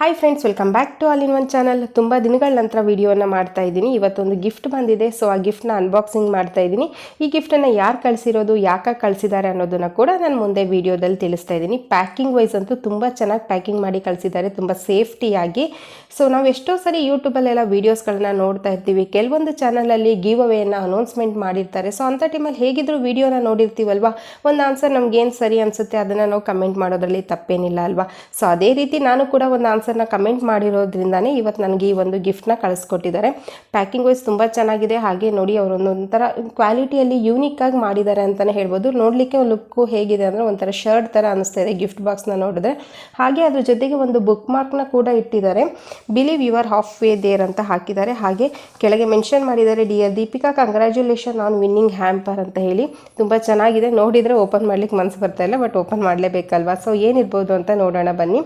Hi friends welcome back to all in one channel ತುಂಬ ದಿನಗಳ ನಂತರ ವೀಡಿಯೋನ ಮಾಡ್ತಾ ಇದ್ದೀನಿ. ಇವತ್ತೊಂದು ಗಿಫ್ಟ್ ಬಂದಿದೆ ಸೊ ಆ ಗಿಫ್ಟ್ನ ಅನ್ಬಾಕ್ಸಿಂಗ್ ಮಾಡ್ತಾ ಇದ್ದೀನಿ. ಈ ಗಿಫ್ಟನ್ನು ಯಾರು ಕಳಿಸಿರೋದು, ಯಾಕೆ ಕಳಿಸಿದ್ದಾರೆ ಅನ್ನೋದನ್ನು ಕೂಡ ನಾನು ಮುಂದೆ ವೀಡಿಯೋದಲ್ಲಿ ತಿಳಿಸ್ತಾ ಇದ್ದೀನಿ. ಪ್ಯಾಕಿಂಗ್ ವೈಸ್ ಅಂತೂ ತುಂಬ ಚೆನ್ನಾಗಿ ಪ್ಯಾಕಿಂಗ್ ಮಾಡಿ ಕಳಿಸಿದ್ದಾರೆ, ತುಂಬ ಸೇಫ್ಟಿಯಾಗಿ ಸೊ ನಾವು ಎಷ್ಟೋ ಸರಿ ಯೂಟ್ಯೂಬಲ್ಲೆಲ್ಲ ವೀಡಿಯೋಸ್ಗಳನ್ನ ನೋಡ್ತಾ ಇರ್ತೀವಿ. ಕೆಲವೊಂದು ಚಾನಲಲ್ಲಿ ಗಿವ್ ಅವೇನ ಅನೌನ್ಸ್ಮೆಂಟ್ ಮಾಡಿರ್ತಾರೆ. ಸೊ ಅಂಥ ಟೈಮಲ್ಲಿ ಹೇಗಿದ್ರು ವೀಡಿಯೋನ ನೋಡಿರ್ತೀವಲ್ವ? ಒಂದು ಆನ್ಸರ್ ನಮ್ಗೇನು ಸರಿ ಅನಿಸುತ್ತೆ, ಅದನ್ನು ನಾವು ಕಮೆಂಟ್ ಮಾಡೋದ್ರಲ್ಲಿ ತಪ್ಪೇನಿಲ್ಲ ಅಲ್ವಾ? ಸೊ ಅದೇ ರೀತಿ ನಾನು ಕೂಡ ಒಂದು ಆನ್ಸರ್ನ ಕಮೆಂಟ್ ಮಾಡಿರೋದ್ರಿಂದನೇ ಇವತ್ತು ನನಗೆ ಈ ಒಂದು ಗಿಫ್ಟ್ನ ಕಳಿಸ್ಕೊಟ್ಟಿದ್ದಾರೆ. ಪ್ಯಾಕಿಂಗ್ ವೈಸ್ ತುಂಬ ಚೆನ್ನಾಗಿದೆ. ಹಾಗೆ ನೋಡಿ ಅವರು ಒಂದೊಂಥರ ಕ್ವಾಲಿಟಿಯಲ್ಲಿ ಯೂನಿಕ್ ಆಗಿ ಮಾಡಿದ್ದಾರೆ ಅಂತಲೇ ಹೇಳ್ಬೋದು. ನೋಡಲಿಕ್ಕೆ ಲುಕ್ಕು ಹೇಗಿದೆ ಅಂದರೆ ಒಂಥರ ಶರ್ಟ್ ಥರ ಅನಿಸ್ತಾ ಇದೆ ಗಿಫ್ಟ್ ಬಾಕ್ಸ್ನ ನೋಡಿದ್ರೆ. ಹಾಗೆ ಅದ್ರ ಜೊತೆಗೆ ಒಂದು ಬುಕ್ ಮಾರ್ಕ್ನ ಕೂಡ ಇಟ್ಟಿದ್ದಾರೆ. Believe your half way there ಅಂತ ಹಾಕಿದ್ದಾರೆ. ಹಾಗೆ ಕೆಳಗೆ ಮೆನ್ಷನ್ ಮಾಡಿದ್ದಾರೆ dear Deepika congratulation on winning hamper ಅಂತ ಹೇಳಿ. ತುಂಬ ಚೆನ್ನಾಗಿದೆ. ನೋಡಿದರೆ ಓಪನ್ ಮಾಡ್ಲಿಕ್ಕೆ ಮನಸ್ಸು ಬರ್ತಾ ಇಲ್ಲ ಬಟ್ ಓಪನ್ ಮಾಡಲೇಬೇಕಲ್ವಾ? ಸೊ ಏನಿರ್ಬೋದು ಅಂತ ನೋಡೋಣ ಬನ್ನಿ.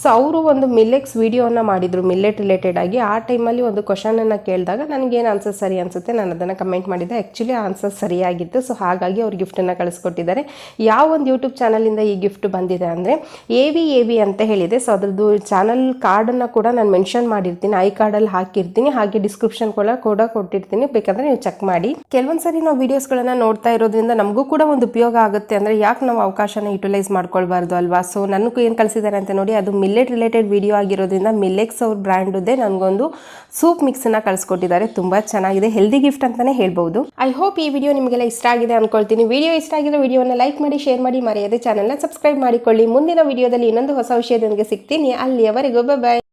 ಸೊ ಅವರು ಒಂದು ಮಿಲ್ಲೆಕ್ಸ್ ವಿಡಿಯೋನ ಮಾಡಿದರು ಮಿಲ್ಲೆಟ್ ರಿಲೇಟೆಡ್ ಆಗಿ. ಆ ಟೈಮಲ್ಲಿ ಒಂದು ಕ್ವಶನನ್ನು ಕೇಳಿದಾಗ ನನಗೇನು ಆನ್ಸರ್ ಸರಿ ಅನಿಸುತ್ತೆ? ನಾನು ಅದನ್ನು ಕಮೆಂಟ್ ಮಾಡಿದ್ದೆ. Actually answer ಸರಿಯಾಗಿತ್ತು. ಸೊ ಹಾಗಾಗಿ ಅವ್ರು ಗಿಫ್ಟನ್ನು ಕಳಿಸ್ಕೊಟ್ಟಿದ್ದಾರೆ. ಯಾವ ಒಂದು ಯೂಟ್ಯೂಬ್ ಚಾನಲಿಂದ ಈ ಗಿಫ್ಟ್ ಬಂದಿದೆ ಅಂದರೆ ಎ ವಿ ಎ ವಿ ಅಂತ ಹೇಳಿದೆ. ಸೊ ಅದರದ್ದು ಚಾನಲ್ ಕಾರ್ಡನ್ನು ಕೂಡ ನಾನು ಮೆನ್ಷನ್ ಮಾಡಿರ್ತೀನಿ. ಐ ಕಾರ್ಡಲ್ಲಿ ಹಾಕಿರ್ತೀನಿ. ಹಾಗೆ ಡಿಸ್ಕ್ರಿಪ್ಷನ್ ಕೂಡ ಕೂಡ ಕೊಟ್ಟಿರ್ತೀನಿ. ಬೇಕಾದರೆ ನೀವು ಚೆಕ್ ಮಾಡಿ. ಕೆಲವೊಂದು ಸರಿ ನಾವು ವೀಡಿಯೋಸ್ಗಳನ್ನು ನೋಡ್ತಾ ಇರೋದ್ರಿಂದ ನಮಗೂ ಕೂಡ ಒಂದು ಉಪಯೋಗ ಆಗುತ್ತೆ. ಅಂದರೆ ಯಾಕೆ ನಾವು ಅವಕಾಶನ ಯುಟಿಲೈಸ್ ಮಾಡ್ಕೊಳ್ಬಾರ್ದು ಅಲ್ವಾ? ಸೊ ನನಗೂ ಏನು ಕಳಿಸಿದ್ದಾರೆ ಅಂತ ನೋಡಿ, ಅದು ಮಿಲ್ಲೆಟ್ ರಿಲೇಟೆಡ್ ವಿಡಿಯೋ ಆಗಿರೋದ್ರಿಂದ ಮಿಲೆಕ್ಸ್ ಅವ್ರ ಬ್ರ್ಯಾಂಡ್ದೇ ನನಗೊಂದು ಸೂಪ್ ಮಿಕ್ಸನ್ನು ಕಳಿಸ್ಕೊಟ್ಟಿದ್ದಾರೆ. ತುಂಬ ಚೆನ್ನಾಗಿದೆ. ಹೆಲ್ದಿ ಗಿಫ್ಟ್ ಅಂತಲೇ ಹೇಳ್ಬೋದು. ಐ ಹೋಪ್ ಈ ವಿಡಿಯೋ ನಿಮಗೆಲ್ಲ ಇಷ್ಟ ಆಗಿದೆ ಅಂದ್ಕೊಳ್ತೀನಿ ವಿಡಿಯೋ ಇಷ್ಟ ಆಗಿರೋ ವಿಡಿಯೋನ ಲೈಕ್ ಮಾಡಿ ಶೇರ್ ಮಾಡಿ, ಮರೆಯದೆ ಚಾನಲ್ನ ಸಬ್ಸ್ಕ್ರೈಬ್ ಮಾಡಿಕೊಳ್ಳಿ. ಮುಂದಿನ ವಿಡಿಯೋದಲ್ಲಿ ಇನ್ನೊಂದು ಹೊಸ ವಿಷಯದೊಂದಿಗೆ ಸಿಗ್ತೀನಿ. ಅಲ್ಲಿಯವರೆಗೂ ಬಾಯ್